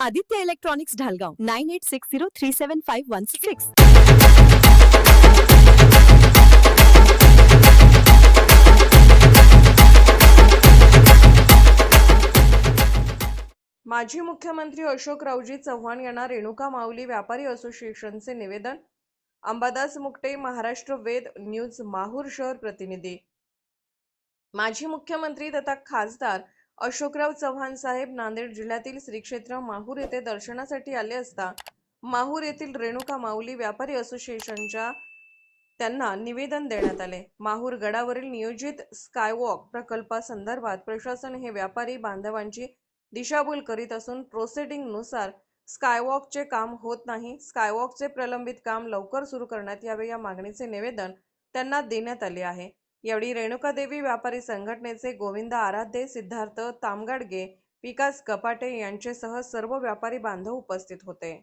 Aditya electronics Dhalgaon nine eight six zero three seven five one six. माजी मुख्यमंत्री अशोकरावजी चव्हाण यांना रेणुका माऊली व्यापारी असोसिएशनचे निवेदन. अंबादास मुकटे महाराष्ट्र वेद न्यूज माहूर शहर प्रतिनिधी. माजी मुख्यमंत्री तथा खासदार अशोकराव चव्हाण साहेब नांदेड जिल्ह्यातील श्री क्षेत्र माहूर येथे दर्शनासाठी आले असता माहूर येथील रेणुका माऊली व्यापारी असोसिएशनच्या त्यांना निवेदन देण्यात आले. माहूर गडावरील नियोजित स्कायवॉक प्रकल्पासंदर्भात प्रशासन हे व्यापारी बांधवांची दिशाभूल करीत असून प्रोसेडिंगनुसार स्कायवॉकचे काम होत नाही. स्कायवॉकचे प्रलंबित काम लवकर सुरू करण्यात यावे या मागणीचे निवेदन त्यांना देण्यात आले आहे. यावेळी रेणुकादेवी व्यापारी संघटनेचे गोविंदा आराध्ये सिद्धार्थ तामगाडगे विकास कपाटे यांचेसह सर्व व्यापारी बांधव उपस्थित होते.